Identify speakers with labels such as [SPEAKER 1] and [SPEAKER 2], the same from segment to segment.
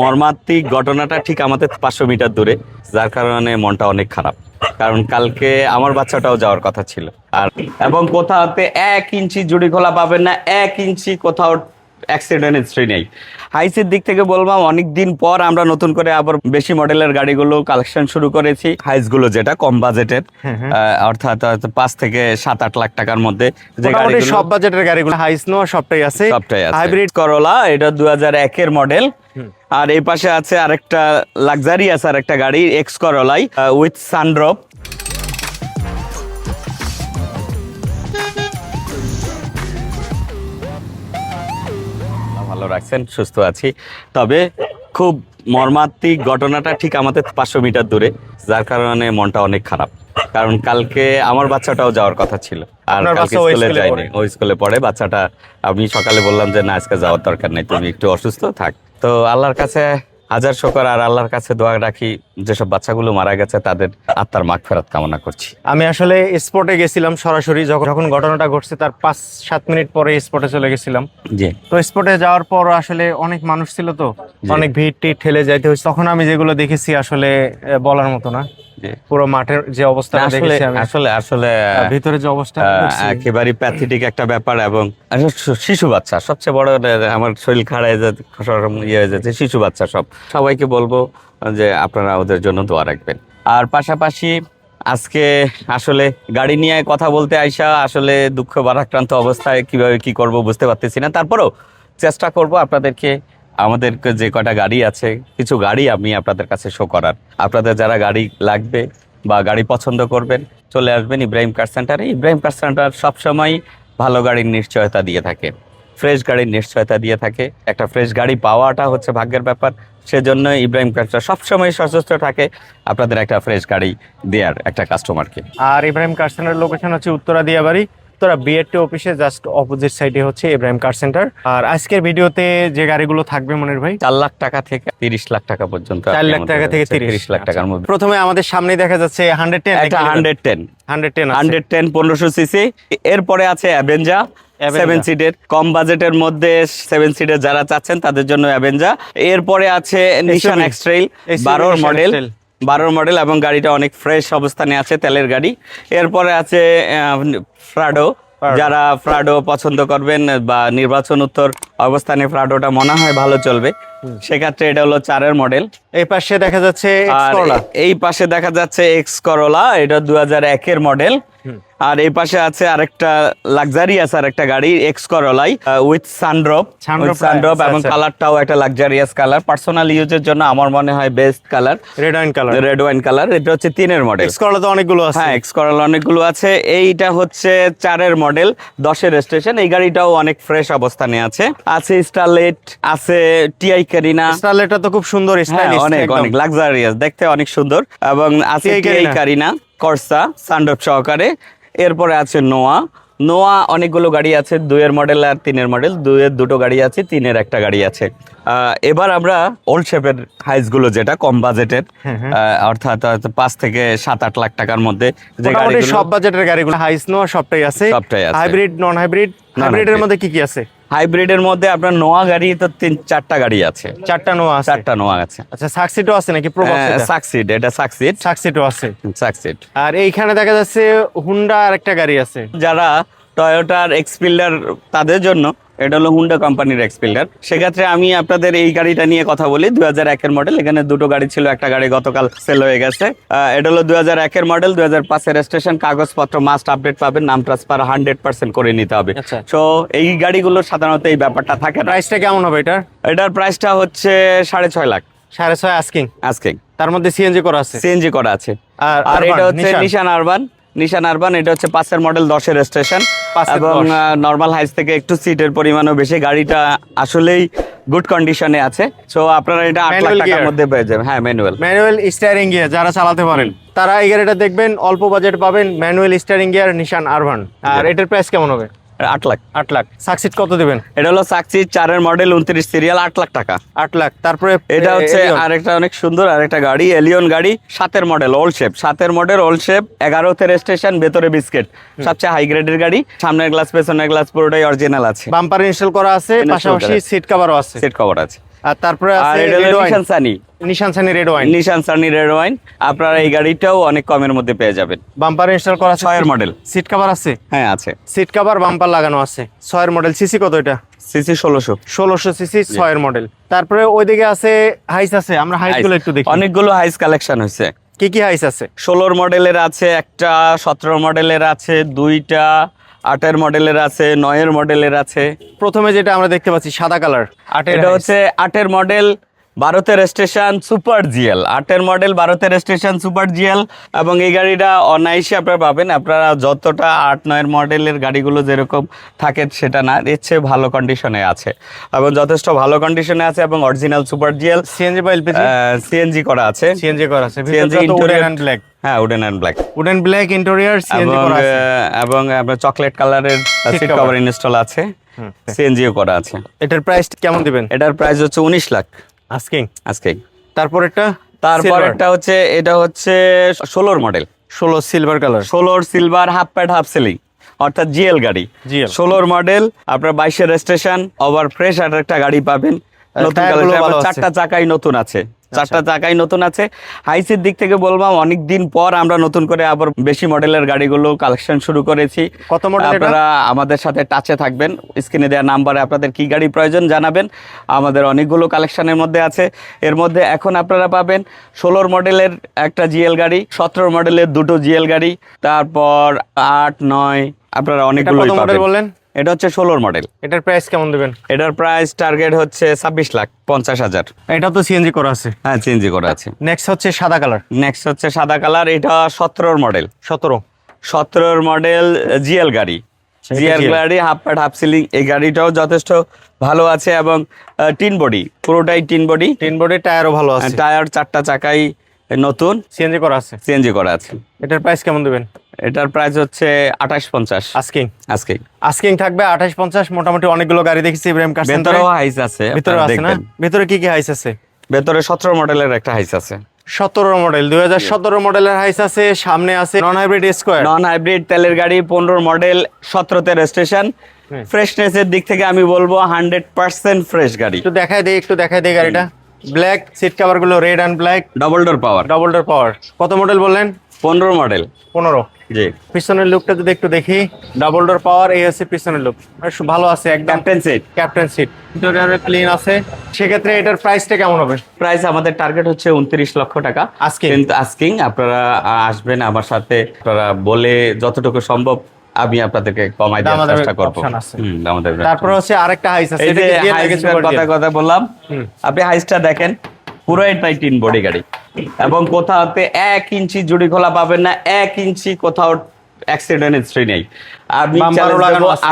[SPEAKER 1] মর্মান্তিক ঘটনাটা ঠিক আমাদের পাঁচশো মিটার দূরে, যার কারণে মনটা অনেক খারাপ। কারণ কালকে আমার বাচ্চাটাও যাওয়ার কথা ছিল। আর এবং কোথাওতে এক ইঞ্চি জুড়ি খোলা পাবেন না, এক ইঞ্চি কোথাও অ্যাক্সিডেন্ট হিস্ট্রি নেই। হাইসের দিক থেকে বলব অনেক দিন পর আমরা নতুন করে আবার বেশি মডেলের গাড়িগুলো কালেকশন শুরু করেছি। হাইসগুলো যেটা কম বাজেটের অর্থাৎ পাঁচ থেকে সাত আট লাখ টাকার মধ্যে যে গাড়িগুলো
[SPEAKER 2] সব বাজেটের গাড়িগুলো হাইস স্নো সবটাই আছে।
[SPEAKER 1] সবটাই আছে।
[SPEAKER 2] হাইব্রিড
[SPEAKER 1] করলা এটা দু হাজার একের মডেল আর এই পাশে আছে আরেকটা লাক্সারি আছে আরেকটা গাড়ি এক্স করলাই উইথ সানড্রপ ভালো রাখছেন সুস্থ আছি। তবে খুব মর্মাত্মিক ঘটনাটা ঠিক আমাদের পাঁচশো মিটার দূরে যার কারণে মনটা অনেক খারাপ। কারণ কালকে আমার বাচ্চাটাও যাওয়ার কথা ছিল আর কালকে স্কুলে
[SPEAKER 2] স্কুলে
[SPEAKER 1] যায়নি। ওই স্কুলে পড়ে বাচ্চাটা আমি সকালে বললাম যে না আজকে যাওয়ার দরকার নেই তুমি একটু অসুস্থ থাক। তো আল্লাহর কাছে হাজার শকর আর আল্লাহর কাছে দোয়া রাখি যেসব বাচ্চাগুলো মারা গেছে তাদের আত্মার মাগ ফেরত কামনা করছি।
[SPEAKER 2] আমি আসলে স্পটে গেছিলাম সরাসরি যখন যখন ঘটনাটা ঘটছে তার পাঁচ সাত মিনিট পরে স্পটে চলে গেছিলাম।
[SPEAKER 1] জি।
[SPEAKER 2] তো স্পটে যাওয়ার পর আসলে অনেক মানুষ ছিল তো। অনেক ভিড় ঠেলে যাইতে হয়েছে। তখন আমি যেগুলো দেখেছি আসলে বলার মতো না। পুরো মাঠের যে অবস্থা
[SPEAKER 1] আসলে
[SPEAKER 2] দেখেছি আমি।
[SPEAKER 1] আসলে আসলে
[SPEAKER 2] ভিতরে যে অবস্থা
[SPEAKER 1] একেবারে প্যাথেটিক একটা ব্যাপার এবং শিশু বাচ্চা সবচেয়ে বড় আমার শরীর খাড়া যাচ্ছে সরম ইয়ে হয়ে যাচ্ছে শিশু বাচ্চা সব। সবাইকে বলব যে আপনারা ওদের জন্য দোয়া রাখবেন। আর পাশাপাশি আজকে আসলে গাড়ি নিয়ে কথা বলতে আইসা আসলে দুঃখ বারাক্রান্ত অবস্থায় কীভাবে কি করব বুঝতে পারতেছি না। তারপরেও চেষ্টা করব আপনাদেরকে আমাদের যে কটা গাড়ি আছে, কিছু গাড়ি আমি আপনাদের কাছে শো করার। আপনাদের যারা গাড়ি লাগবে বা গাড়ি পছন্দ করবেন, চলে আসবেন ইব্রাহিম কার সেন্টারে ইব্রাহিম কার সেন্টার সবসময় ভালো গাড়ির নিশ্চয়তা দিয়ে থাকে। ফ্রেশ গাড়ির নিশ্চয়তা দিয়ে থাকে। একটা ফ্রেশ গাড়ি পাওয়াটা হচ্ছে ভাগ্যের ব্যাপার। সেজন্য ইব্রাহিম কারটা সবসময় সশস্ত্র থাকে। আপনাদের একটা ফ্রেশ গাড়ি দেওয়ার একটা কাস্টমারকে
[SPEAKER 2] আর ইব্রাহিম কার সেন্টার লোকেশন হচ্ছে উত্তরা দিয়াবাড়ি উত্তরা বিএডটি অফিসে জাস্ট অপোজিট সাইডে হচ্ছে ইব্রাহিম কার সেন্টার আর আজকের ভিডিওতে যে গাড়িগুলো থাকবে মনির ভাই?
[SPEAKER 1] চার লাখ টাকা থেকে তিরিশ লাখ টাকা পর্যন্ত
[SPEAKER 2] চার লাখ টাকা থেকে তিরিশ
[SPEAKER 1] লাখ টাকার মধ্যে।
[SPEAKER 2] প্রথমে আমাদের সামনে দেখা যাচ্ছে হান্ড্রেড টেন
[SPEAKER 1] একটা hundred ten
[SPEAKER 2] hundred ten
[SPEAKER 1] hundred ten পনেরোশো সিসি এরপরে আছে অ্যাভেঞ্জা। সেভেন সিটের কম বাজেটের মধ্যে সেভেন সিটের যারা চাচ্ছেন তাদের জন্য অ্যাভেঞ্জা এরপরে আছে নিশান
[SPEAKER 2] SUV
[SPEAKER 1] বারোর মডেল। বারোর মডেল এবং গাড়িটা অনেক ফ্রেশ অবস্থানে আছে তেলের গাড়ি। এরপরে আছে ফ্রাডো। যারা ফ্রাডো পছন্দ করবেন বা নির্বাচন উত্তর অবস্থানে ফ্রাডোটা মনে হয় ভালো চলবে সেক্ষেত্রে এটা হলো চারের মডেল
[SPEAKER 2] এই পাশে দেখা যাচ্ছে
[SPEAKER 1] এই পাশে দেখা যাচ্ছে এক্স করোলা এটা দু হাজার একের মডেল আর এই পাশে আছে আরেকটা লাক্সারি আছে আরেকটা গাড়ি এক্স করোলাই উইথ সানড্রপ সানড্রপ
[SPEAKER 2] আচ্ছা,
[SPEAKER 1] এবং
[SPEAKER 2] আচ্ছা।
[SPEAKER 1] কালারটাও একটা লাক্সারিয়াস কালার পার্সোনাল ইউজের জন্য আমার মনে হয় best colour
[SPEAKER 2] red and colour
[SPEAKER 1] red wine colour এটা হচ্ছে তিনের মডেল
[SPEAKER 2] এক্স করলা তো অনেকগুলো আছে।
[SPEAKER 1] হ্যাঁ এক্স করোলা অনেকগুলো আছে। এইটা হচ্ছে চারের মডেল দশের স্টেশন এই গাড়িটাও অনেক ফ্রেশ অবস্থানে আছে। আছে স্টারলেট আছে টিআই ক্যারিনা
[SPEAKER 2] স্টারলেটটা তো খুব সুন্দর
[SPEAKER 1] হ্যাঁ,
[SPEAKER 2] স্টাইলিশ
[SPEAKER 1] অনেক অনেক লাক্সারিয়াস দেখতে অনেক সুন্দর। এবং আছে টিআই
[SPEAKER 2] Carina।
[SPEAKER 1] কর্সা সানডপ সহকারে। এরপরে আছে নোয়া। নোয়া অনেকগুলো গাড়ি আছে দুইয়ের মডেল আর তিনের মডেল দুইয়ের দুটো গাড়ি আছে তিনের একটা গাড়ি আছে। এবার আমরা ওল্ড শেপের হাইসগুলো যেটা কম বাজেটের
[SPEAKER 2] হ্যাঁ,
[SPEAKER 1] অর্থাৎ পাঁচ থেকে সাত আট লাখ টাকার মধ্যে যে গাড়িগুলো
[SPEAKER 2] সব বাজেটের গাড়িগুলো হাই নোয়া সবটাই আছে।
[SPEAKER 1] সবটাই আছে।
[SPEAKER 2] হাইব্রিড নন হাইব্রিড হাইব্রিডের মধ্যে কি কি আছে?
[SPEAKER 1] হাইব্রিডের মধ্যে আপনার নোয়া গাড়ি তো তিন চারটা গাড়ি আছে।
[SPEAKER 2] চারটা নোয়া
[SPEAKER 1] চারটা নোয়া আছে।
[SPEAKER 2] আচ্ছা সাকসিটও আছে নাকি প্রো
[SPEAKER 1] সাকসিড এটা সাকসিড
[SPEAKER 2] সাকসিটও আছে।
[SPEAKER 1] সাকসিট।
[SPEAKER 2] আর এইখানে দেখা যাচ্ছে হুন্ডা আর একটা গাড়ি আছে।
[SPEAKER 1] যারা টয়োটার এক্সপিল্ডার তাদের জন্য এটা হলো হুন্ডা কোম্পানির এক্সপিল্ডার সেক্ষেত্রে আমি আপনাদের এই গাড়িটা নিয়ে কথা বলি। দুই হাজার একের মডেল এখানে দুটো গাড়ি ছিল একটা গাড়ি গতকাল সেল হয়ে গেছে। এটা হলো দুই হাজার একের মডেল দুই হাজার পাঁচের স্টেশন কাগজপত্র মাস্ট আপডেট পাবেন। নাম ট্রান্সফার হান্ড্রেড পার্সেন্ট করে নিতে হবে।
[SPEAKER 2] আচ্ছা।
[SPEAKER 1] তো এই গাড়িগুলো সাধারণত এই ব্যাপারটা থাকে
[SPEAKER 2] প্রাইসটা কেমন হবে এটার?
[SPEAKER 1] এটার প্রাইসটা হচ্ছে সাড়ে ছয় লাখ।
[SPEAKER 2] সাড়ে ছয় আস্কিং
[SPEAKER 1] আজকে
[SPEAKER 2] তার মধ্যে সিএনজি করা আছে?
[SPEAKER 1] সিএনজি করা আছে।
[SPEAKER 2] আর
[SPEAKER 1] এটা হচ্ছে নিশান আরবান নিশান আরবান এটা হচ্ছে পাঁচের মডেল দশের স্টেশন
[SPEAKER 2] পাঁচের
[SPEAKER 1] এবং নর্মাল হাইস থেকে একটু সিটের পরিমাণও বেশি। গাড়িটা আসলেই গুড কন্ডিশনে আছে। সো আপনারা এটা আট লাখ টাকার মধ্যে পেয়ে যাবেন। হ্যাঁ ম্যানুয়াল
[SPEAKER 2] ম্যানুয়াল স্টিয়ারিং গিয়ার যারা চালাতে পারেন। তারা এই গাড়িটা দেখবেন অল্প বাজেট পাবেন manual steering gear Nissan Urvan আর এটার প্রাইস কেমন হবে?
[SPEAKER 1] আট লাখ।
[SPEAKER 2] আট লাখ। সাকসিড কত দিবেন?
[SPEAKER 1] এটা হলো সাকসি চারের মডেল উনত্রিশ সিরিয়াল আট লাখ টাকা।
[SPEAKER 2] আট লাখ। তারপরে
[SPEAKER 1] এটা হচ্ছে। আরেকটা অনেক সুন্দর আরেকটা গাড়ি এলিয়ন গাড়ি সাতের মডেল ওল্ড শেপ সাতের মডেল ওল্ড শেপ এগারোতে স্টেশন ভেতরে বিস্কেট সবচেয়ে হাই গ্রেডের গাড়ি সামনের গ্লাস পেছনের গ্লাস পুরোটাই অরিজিনাল আছে।
[SPEAKER 2] বাম্পার ইনস্টল করা আছে পাশাপাশি। সিট কভারও আছে।
[SPEAKER 1] সিট কভার আছে।
[SPEAKER 2] আর তারপরে আছে red wine
[SPEAKER 1] Nissan Sunny
[SPEAKER 2] Nissan Sunny red wine
[SPEAKER 1] Nissan Sunny red wine আপনারা এই গাড়িটাও অনেক কমের মধ্যে পেয়ে যাবেন।
[SPEAKER 2] বাম্পার ইনস্টল করা আছে
[SPEAKER 1] ছয়ের মডেল
[SPEAKER 2] সিট কভার আছে?
[SPEAKER 1] হ্যাঁ আছে।
[SPEAKER 2] সিট কভার বাম্পার লাগানো আছে। ছয়ের মডেল সিসি কত এটা?
[SPEAKER 1] সিসি ষোলোশো।
[SPEAKER 2] ষোলোশো সিসি ছয়ের মডেল তারপরে ওইদিকে আছে হাইস আছে। আমরা হাইসগুলো একটু দেখি।
[SPEAKER 1] অনেকগুলো হাইস কালেকশন হয়েছে।
[SPEAKER 2] কি কি হাইস আছে?
[SPEAKER 1] ষোলোর মডেলের আছে একটা সতেরো মডেলের আছে দুইটা আটের মডেলের আছে নয়ের মডেলের আছে।
[SPEAKER 2] প্রথমে যেটা আমরা দেখতে পাচ্ছি সাদা কালার আটের
[SPEAKER 1] এটা হচ্ছে আটের মডেল ভারতের স্টেশন সুপার জিএল। আটের মডেল ভারতের স্টেশন সুপার জিএল এবং এই গাড়িটা অনায়াসে আপনারা পাবেন। আপনারা যতটা আট নয়ের মডেলের গাড়িগুলো যেরকম থাকে সেটা না এর চেয়ে ভালো কন্ডিশনে আছে। এবং যথেষ্ট ভালো কন্ডিশনে আছে এবং অরিজিনাল সুপার জিএল।
[SPEAKER 2] সিএনজি বা এলপিজি
[SPEAKER 1] সিএনজি করা আছে।
[SPEAKER 2] সিএনজি করা আছে।
[SPEAKER 1] সিএনজি ইন্টেরিয়র
[SPEAKER 2] এন্ড ব্ল্যাক
[SPEAKER 1] হ্যাঁ wooden and black
[SPEAKER 2] wooden black interior CNG করা আছে।
[SPEAKER 1] এবং আপনার চকলেট কালারের সিট কভার ইনস্টল আছে। সিএনজিও করা আছে।
[SPEAKER 2] এটার প্রাইস কেমন দিবেন?
[SPEAKER 1] এটার প্রাইস হচ্ছে উনিশ লাখ।
[SPEAKER 2] আস্কিং
[SPEAKER 1] আস্কিং
[SPEAKER 2] তারপর একটা
[SPEAKER 1] তারপর একটা হচ্ছে এটা হচ্ছে ষোলোর মডেল
[SPEAKER 2] ষোলো সিলভার কালার
[SPEAKER 1] ষোলোর silver half pad half ceiling অর্থাৎ জিএল গাড়ি. ষোলোর মডেল আপনার বাইশের রেজিস্ট্রেশন ওভার ফ্রেশ আর একটা গাড়ি পাবেন। নতুন কালার চারটা চাকাই নতুন আছে। চারটা চাকাই নতুন আছে। হাইসের দিক থেকে বললাম অনেক দিন পর আমরা নতুন করে আবার বেশি মডেলের গাড়িগুলো কালেকশন শুরু করেছি।
[SPEAKER 2] কত মডেল
[SPEAKER 1] আপনারা আমাদের সাথে টাচে থাকবেন। স্ক্রিনে দেওয়া নাম্বারে আপনাদের কি গাড়ি প্রয়োজন জানাবেন। আমাদের অনেকগুলো কালেকশনের মধ্যে আছে। এর মধ্যে এখন আপনারা পাবেন ষোলোর মডেলের একটা জিএল গাড়ি সতেরো মডেলের দুটো জিএল গাড়ি তারপর আট নয় আপনারা
[SPEAKER 2] কত মডেল
[SPEAKER 1] পাবেন।
[SPEAKER 2] বললেন?
[SPEAKER 1] এটা হচ্ছে ষোলোর মডেল
[SPEAKER 2] এটার প্রাইস কেমন দেবেন?
[SPEAKER 1] এটার প্রাইস টার্গেট হচ্ছে ছাব্বিশ লাখ পঞ্চাশ হাজার।
[SPEAKER 2] এটা তো সিএনজি করা আছে।
[SPEAKER 1] হ্যাঁ চেঞ্জি করা আছে।
[SPEAKER 2] নেক্সট হচ্ছে সাদা কালার
[SPEAKER 1] নেক্সট হচ্ছে সাদা কালার এটা সতেরোর মডেল
[SPEAKER 2] সতেরো।
[SPEAKER 1] সতেরোর মডেল জিএল গাড়ি। জিএল গাড়ি হাফ প্যাড হাফ সিলিং এই গাড়িটাও যথেষ্ট ভালো আছে এবং টিন বডি পুরোটাই টিন বডি
[SPEAKER 2] টিন বডি টায়ারও ভালো আছে।
[SPEAKER 1] টায়ার চারটা চাকাই নতুন
[SPEAKER 2] সিএনজি করা আছে।
[SPEAKER 1] সিএনজি করা আছে।
[SPEAKER 2] এটার প্রাইস কেমন দিবেন?
[SPEAKER 1] এটার প্রাইস হচ্ছে আঠাশ পঞ্চাশ।
[SPEAKER 2] আস্কিং
[SPEAKER 1] আজকে
[SPEAKER 2] আস্কিং থাকবে আঠাশ পঞ্চাশ মোটামুটি অনেকগুলো গাড়ি দেখেছি ইব্রাহিম কার
[SPEAKER 1] ভেতরেও হাইস আছে
[SPEAKER 2] ভিতরে আছে না? ভিতরে কি কি হাইস আছে?
[SPEAKER 1] ভেতরে সতেরো মডেলের একটা হাইস আছে।
[SPEAKER 2] সতেরো মডেল দুই হাজার সতেরো মডেলের হাইস আছে সামনে আছে non hybrid square
[SPEAKER 1] non hybrid তেলের গাড়ি পনেরো মডেল সতেরোতে রেজিস্ট্রেশন
[SPEAKER 2] হুম।
[SPEAKER 1] ফ্রেশনেসের দিক থেকে আমি বলব হান্ড্রেড পার্সেন্ট ফ্রেশ গাড়ি।
[SPEAKER 2] একটু দেখাই দেই একটু দেখাই দেই গাড়িটা। Black seat কভারগুলো red and black
[SPEAKER 1] double door power
[SPEAKER 2] double door power কত মডেল বললেন?
[SPEAKER 1] পনেরো মডেল
[SPEAKER 2] পনেরো।
[SPEAKER 1] জি।
[SPEAKER 2] পিছনের লুকটা যদি একটু দেখি ডাবল ডোর পাওয়ার এই হচ্ছে পিছনের লুক ভালো আছে একদম।
[SPEAKER 1] ক্যাপ্টেন সিট
[SPEAKER 2] ক্যাপ্টেন সিট ইন্টেরিয়রে ক্লিন আছে। সেক্ষেত্রে এটার প্রাইসটা কেমন হবে?
[SPEAKER 1] প্রাইস আমাদের টার্গেট হচ্ছে উনত্রিশ লক্ষ টাকা।
[SPEAKER 2] আজকে
[SPEAKER 1] কিন্তু আস্কিং আপনারা আসবেন আমার সাথে। আপনারা বলে যতটুকু সম্ভব আমি আপনাদেরকে কমাই দেওয়ার চেষ্টা করব। আমাদের
[SPEAKER 2] তারপর হচ্ছে আরেকটা হাইস আছে
[SPEAKER 1] এই যে
[SPEAKER 2] এটা কি দিয়ে
[SPEAKER 1] হাইসটার
[SPEAKER 2] লাগিয়েছে
[SPEAKER 1] কথা কথা বললাম। আপনি হাইসটা দেখেন পুরো এটাই টিন বডি গাড়ি। এবং কোথাওতে এক ইঞ্চি জুড়ি খোলা পাবেন না এক ইঞ্চি কোথাও অ্যাক্সিডেন্ট হিস্ট্রি নেই। আমি।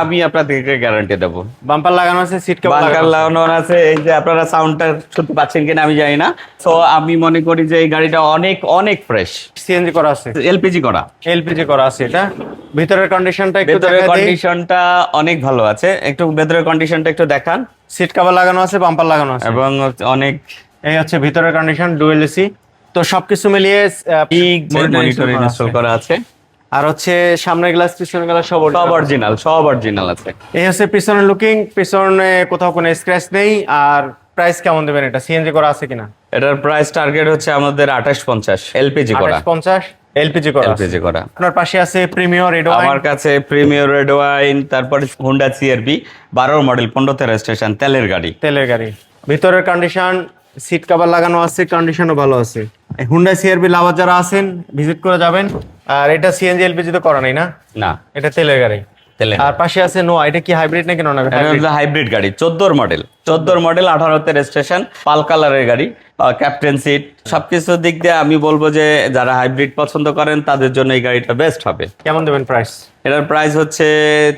[SPEAKER 1] আমি আপনাদেরকে গ্যারান্টি দেবো।
[SPEAKER 2] বাম্পার লাগানো আছে সিট কভার
[SPEAKER 1] বাঙ্কার লাগানো আছে। এই যে আপনারা সাউন্ডটা শুনতে পাচ্ছেন কিনা আমি জানি না। তো আমি মনে করি যে এই গাড়িটা অনেক অনেক ফ্রেশ
[SPEAKER 2] সিএনজি করা আছে।
[SPEAKER 1] এলপিজি করা।
[SPEAKER 2] এলপিজি করা আছে এটা। ভিতরের কন্ডিশনটা একটু
[SPEAKER 1] ভেতরের কন্ডিশনটা অনেক ভালো আছে। একটু ভেতরের কন্ডিশনটা একটু দেখান।
[SPEAKER 2] সিট কভার লাগানো আছে বাম্পার লাগানো আছে।
[SPEAKER 1] এবং অনেক
[SPEAKER 2] এই হচ্ছে ভিতরের কন্ডিশন ডুয়েল এসি তো সবকিছু মিলিয়ে
[SPEAKER 1] মনিটর ইনস্টল। করা আছে।
[SPEAKER 2] আর হচ্ছে সামনের গ্লাস পিছনের গ্লাস সব
[SPEAKER 1] সব অরিজিনাল সব অরিজিনাল আছে।
[SPEAKER 2] এই হচ্ছে পিছনের লুকিং পিছনে কোথাও কোনো স্ক্র্যাচ নেই। আর প্রাইস কেমন দেবেন এটা? সিএনজি করা আছে কিনা?
[SPEAKER 1] এটার প্রাইস টার্গেট হচ্ছে আমাদের আঠাশ পঞ্চাশ এলপিজি করা।
[SPEAKER 2] পঞ্চাশ। এলপিজি করা
[SPEAKER 1] এলপিজি করা।
[SPEAKER 2] আপনার পাশে আছে প্রিমিয়র রেড
[SPEAKER 1] আমার কাছে প্রিমিয়ার রেড ওয়াইন তারপরে হুন্ডা সিআরবি বারো মডেল পনেরোতে রেজিস্ট্রেশন তেলের গাড়ি।
[SPEAKER 2] তেলের গাড়ি। ভিতরের কন্ডিশন সিট কভার লাগানো আছে কন্ডিশনও ভালো আছে। হুন্ডা সিআরবি লাভার যারা আছেন ভিজিট করে যাবেন। আর এটা সিএনজি এলপিজি তো করা নাই না?
[SPEAKER 1] না।
[SPEAKER 2] এটা তেলের গাড়ি। আর পাশে আছে নো এটা কি হাইব্রিড নাকি নন
[SPEAKER 1] হাইব্রিড গাড়ি চোদ্দোর মডেল চোদ্দোর মডেল আঠারোতে রেজিস্ট্রেশন পাল কালারের গাড়ি ক্যাপ্টেন সিট সবকিছু দিক দিয়ে আমি বলব যে যারা হাইব্রিড পছন্দ করেন তাদের জন্য এই গাড়িটা বেস্ট হবে।
[SPEAKER 2] কেমন দেবেন প্রাইস
[SPEAKER 1] এটার প্রাইস হচ্ছে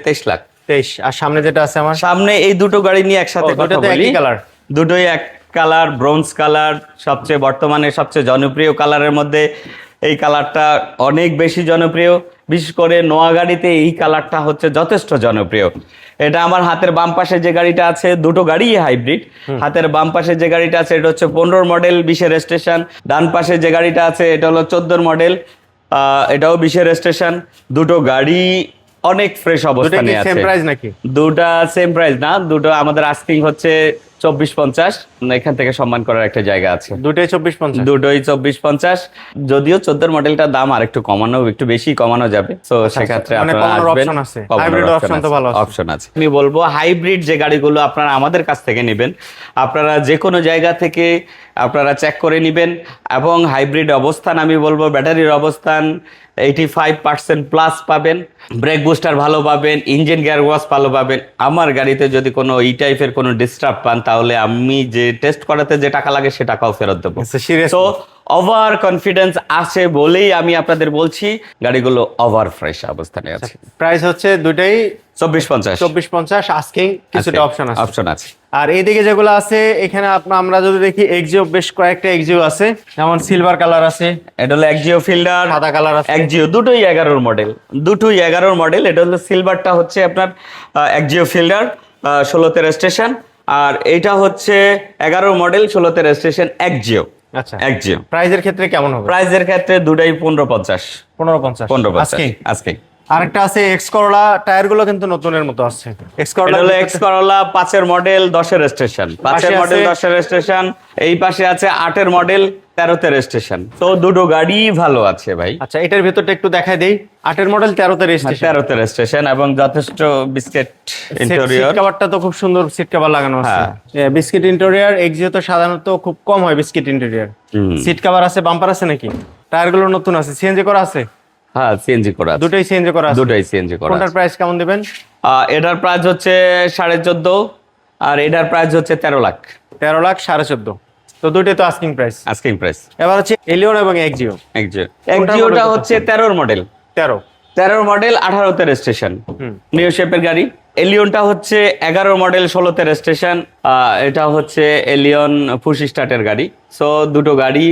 [SPEAKER 1] তেইশ লাখ।
[SPEAKER 2] তেইশ আর সামনে যেটা আছে আমার?
[SPEAKER 1] সামনে এই দুটো গাড়ি নিয়ে একসাথে কথা বলি।
[SPEAKER 2] কালার
[SPEAKER 1] দুটোই এক কালার ব্রোঞ্জ কালার সবচেয়ে বর্তমানে সবচেয়ে জনপ্রিয় কালারের মধ্যে। এই কালারটা অনেক বেশি জনপ্রিয়। বিশেষ করে নোয়া গাড়িতে এই কালারটা হচ্ছে যথেষ্ট জনপ্রিয়। এটা আমার হাতের বাম পাশে যে গাড়িটা আছে দুটো গাড়ি হাইব্রিড। হাতের বাম পাশে যে গাড়িটা আছে এটা হচ্ছে পনেরো মডেল বিশের স্টেশন। ডান পাশে যে গাড়িটা আছে এটা হলো চোদ্দোর মডেল। এটাও বিশের স্টেশন। দুটো গাড়ি অনেক ফ্রেশ অবস্থানে আছে। দুটা সেম প্রাইস না দুটো আমাদের আস্কিং হচ্ছে চব্বিশ পঞ্চাশ। এখান থেকে সম্মান করার একটা জায়গা আছে।
[SPEAKER 2] দুটোই চব্বিশ পঞ্চাশ।
[SPEAKER 1] দুটোই চব্বিশ পঞ্চাশ। যদিও চোদ্দোর মডেলটার দাম আর একটু কমানো একটু বেশি কমানো যাবে। তো সেক্ষেত্রে
[SPEAKER 2] মানে তো ভালো
[SPEAKER 1] অপশন আছে। আমি বলব হাইব্রিড যে গাড়িগুলো আপনারা আমাদের কাছ থেকে নেবেন আপনারা যে কোনো জায়গা থেকে আপনারা চেক করে নেবেন এবং হাইব্রিড অবস্থান আমি বলব ব্যাটারির অবস্থান এইটি ফাইভ পার্সেন্ট প্লাস পাবেন ব্রেক বুস্টার ভালো পাবেন ইঞ্জিন গিয়ার ওয়াশ ভালো পাবেন। আমার গাড়িতে যদি কোনো এই টাইপের কোনো ডিস্টার্ব পান তাহলে আমি যে টেস্ট করাতে যে টাকা লাগে সে টাকাও ফেরত দেবো। তো ওভার কনফিডেন্স আছে বলেই আমি আপনাদের বলছি গাড়িগুলো ওভার ফ্রেশ অবস্থানে আছে।
[SPEAKER 2] প্রাইস হচ্ছে দুটাই
[SPEAKER 1] চব্বিশ পঞ্চাশ।
[SPEAKER 2] চব্বিশ পঞ্চাশ আস্কিং কিছুটা অপশন আছে।
[SPEAKER 1] অপশন আছে।
[SPEAKER 2] আর এদিকে যেগুলো আছে এখানে আপনার আমরা যদি দেখি এক্সিও বেশ কয়েকটা এক্সিও আছে। যেমন সিলভার কালার আছে
[SPEAKER 1] এটা হলো একজিও ফিল্ডার
[SPEAKER 2] সাদা কালার আছে।
[SPEAKER 1] একজিও দুটোই এগারোর মডেল দুটোই এগারোর মডেল এটা হলো সিলভারটা হচ্ছে আপনার একজিও ফিল্ডার ষোলোতে রেজিস্ট্রেশন আর এটা হচ্ছে এগারো মডেল ষোলোতে রেজিস্ট্রেশন একজিও
[SPEAKER 2] আচ্ছা।
[SPEAKER 1] একজিও
[SPEAKER 2] প্রাইজের ক্ষেত্রে কেমন হবে?
[SPEAKER 1] প্রাইজের ক্ষেত্রে দুটাই পনেরো পঞ্চাশ।
[SPEAKER 2] পনেরো পঞ্চাশ।
[SPEAKER 1] পনেরো পঞ্চাশ।
[SPEAKER 2] আজকে আরেকটা আছে এক্স করলা টায়ারগুলো কিন্তু নতুনের মতো আসছে এক্স করলা
[SPEAKER 1] হলো এক্স করলা পাঁচের মডেল দশের স্টেশন পাঁচের মডেল দশের স্টেশন এই পাশে আছে আটের মডেল তেরোতে স্টেশন তো দুটো গাড়ি ভালো আছে ভাই।
[SPEAKER 2] আচ্ছা এটার ভেতরটা একটু দেখাই দেই। আটের মডেল তেরোতে রেজিস্ট্রেশন
[SPEAKER 1] তেরোতে স্টেশন এবং যথেষ্ট বিস্কেট ইন্টেরিয়র
[SPEAKER 2] কভারটা তো খুব সুন্দর সিট কভার লাগানো আছে। বিস্কিট ইন্টেরিয়র এক্সিও তো সাধারণত খুব কম হয় বিস্কিট ইন্টেরিয়র সিট কভার আছে বাম্পার আছে নাকি? টায়ারগুলো নতুন আছে। সিএনজি করা আছে?
[SPEAKER 1] হ্যাঁ সিএনজি করা
[SPEAKER 2] দুটোই সিএনজি করা
[SPEAKER 1] দুটোই সিএনজি করা
[SPEAKER 2] কোনটার প্রাইস কেমন দিবেন?
[SPEAKER 1] এটার প্রাইস হচ্ছে সাড়ে চোদ্দ আর এটার প্রাইস হচ্ছে তেরো লাখ।
[SPEAKER 2] তেরো লাখ সাড়ে চোদ্দ। তো দুটোই তো আস্কিং প্রাইস
[SPEAKER 1] আস্কিং প্রাইস
[SPEAKER 2] এবার হচ্ছে এলিয়ন এবং এক্সিও
[SPEAKER 1] একজিওটা
[SPEAKER 2] model
[SPEAKER 1] হচ্ছে তেরোর মডেল
[SPEAKER 2] তেরো।
[SPEAKER 1] তেরোর মডেল আঠারোতে রেজিস্ট্রেশন। নিউ শেপের গাড়ি। এলিয়নটা হচ্ছে এগারো মডেল ষোলোতে রেজিস্ট্রেশন এটা হচ্ছে এলিয়ন পুশ স্টার্টের গাড়ি। সো দুটো গাড়ি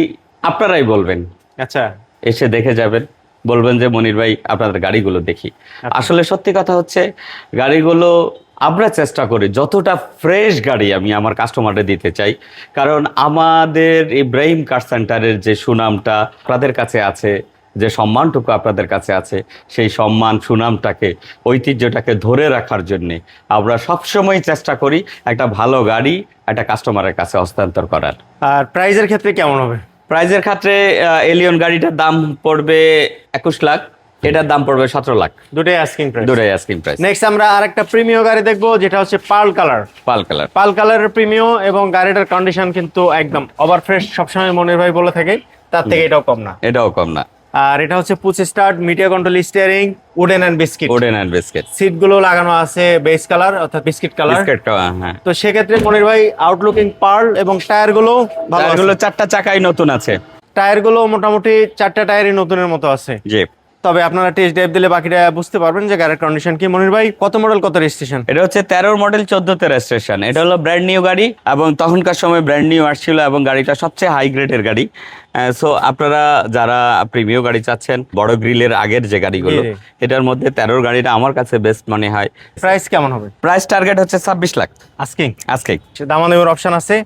[SPEAKER 1] আপনারাই বলবেন।
[SPEAKER 2] আচ্ছা।
[SPEAKER 1] এসে দেখে যাবেন। বলবেন যে মনির ভাই আপনাদের গাড়িগুলো দেখি। আসলে সত্যি কথা হচ্ছে গাড়িগুলো আমরা চেষ্টা করি যতটা ফ্রেশ গাড়ি আমি আমার কাস্টমারে দিতে চাই। কারণ আমাদের ইব্রাহিম কার সেন্টারের যে সুনামটা আপনাদের কাছে আছে যে সম্মানটুকু আপনাদের কাছে আছে সেই সম্মান সুনামটাকে ঐতিহ্যটাকে ধরে রাখার জন্যে আমরা সবসময় চেষ্টা করি একটা ভালো গাড়ি একটা কাস্টমারের কাছে হস্তান্তর করার।
[SPEAKER 2] আর প্রাইজের ক্ষেত্রে কেমন হবে?
[SPEAKER 1] প্রাইজের ক্ষেত্রে এলিয়ন গাড়িটার দাম পড়বে একুশ লাখ এটার দাম পড়বে সতেরো লাখ।
[SPEAKER 2] দুটাই আস্কিং প্রাইস
[SPEAKER 1] দুটাই আইসক্রিম প্রাইস
[SPEAKER 2] নেক্সট আমরা আরেকটা প্রিমিয় গাড়ি দেখব যেটা হচ্ছে pearl colour
[SPEAKER 1] pearl colour
[SPEAKER 2] pearl কালারের প্রিমিয় এবং গাড়িটার কন্ডিশন কিন্তু একদম ওভার ফ্রেশ সবসময় মনির ভাই বলে থাকে তার থেকে এটাও কম না।
[SPEAKER 1] এটাও কম না।
[SPEAKER 2] আর এটা হচ্ছে push start media control steering wooden and biscuit
[SPEAKER 1] wooden and biscuit
[SPEAKER 2] সিটগুলো লাগানো আছে বেস কালার অর্থাৎ বিস্কিট কালার
[SPEAKER 1] বিস্কিটটা হ্যাঁ।
[SPEAKER 2] তো সেক্ষেত্রে মনির ভাই আউটলুকিং পার্ল এবং টায়ারগুলো ভালো
[SPEAKER 1] এগুলো চারটা চাকাই নতুন আছে।
[SPEAKER 2] টায়ারগুলো মোটামুটি চারটা টায়ারই নতুনের মতো আছে।
[SPEAKER 1] জি।
[SPEAKER 2] তবে আপনারা টেস্ট ড্রাইভ দিলে বাকিটা বুঝতে পারবেন যে গাড়ির কন্ডিশন কি। মনির ভাই কত মডেল কত রেজিস্ট্রেশন
[SPEAKER 1] এটা হচ্ছে তেরোর মডেল চোদ্দতে রেজিস্ট্রেশন এটা হলো ব্র্যান্ড নিউ গাড়ি এবং তখনকার সময় ব্র্যান্ড নিউ আসছিল এবং গাড়িটা সবচেয়ে হাই গ্রেডের গাড়ি। সো আপনারা যারা প্রিমিয় গাড়ি চাচ্ছেন বড় গ্রিলের আগের যে গাড়িগুলো। এটার মধ্যে তেরোর গাড়িটা আমার কাছে বেস্ট মনে হয়।
[SPEAKER 2] প্রাইস কেমন হবে?
[SPEAKER 1] প্রাইস টার্গেট হচ্ছে ছাব্বিশ লাখ।
[SPEAKER 2] আস্কিং
[SPEAKER 1] আজকে
[SPEAKER 2] দামাদামের অপশন আছে।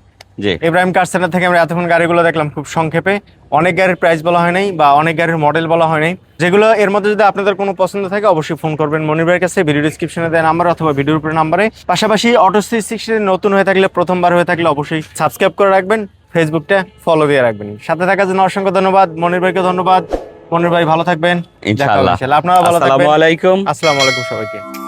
[SPEAKER 2] ইব্রাহিম কার সেন্টার থেকে আমরা এতক্ষণ গাড়িগুলো দেখলাম খুব সংক্ষেপে। অনেক গাড়ির প্রাইস বলা হয় নাই বা অনেক গাড়ির মডেল বলা হয় নাই। যেগুলো এর মধ্যে যদি আপনাদের কোনো পছন্দ থাকে অবশ্যই ফোন করবেন মনির ভাইয়ের কাছে। ভিডিও ডিসক্রিপশনে দেয় নাম্বার অথবা ভিডিওর উপরে নাম্বারে পাশাপাশি অটো থ্রি সিক্সটি নতুন হয়ে থাকলে প্রথমবার হয়ে থাকলে অবশ্যই সাবস্ক্রাইব করে রাখবেন ফেসবুকটা ফলো দিয়ে রাখবেন। সাথে থাকার জন্য অসংখ্য ধন্যবাদ। মনির ভাইকে ধন্যবাদ। মনির ভাই ভালো থাকবেন।
[SPEAKER 1] ইনশাআল্লাহ।
[SPEAKER 2] আপনারা ভালো থাকবেন।
[SPEAKER 1] আসসালামু আলাইকুম।
[SPEAKER 2] আসসালামু আলাইকুম সবাইকে।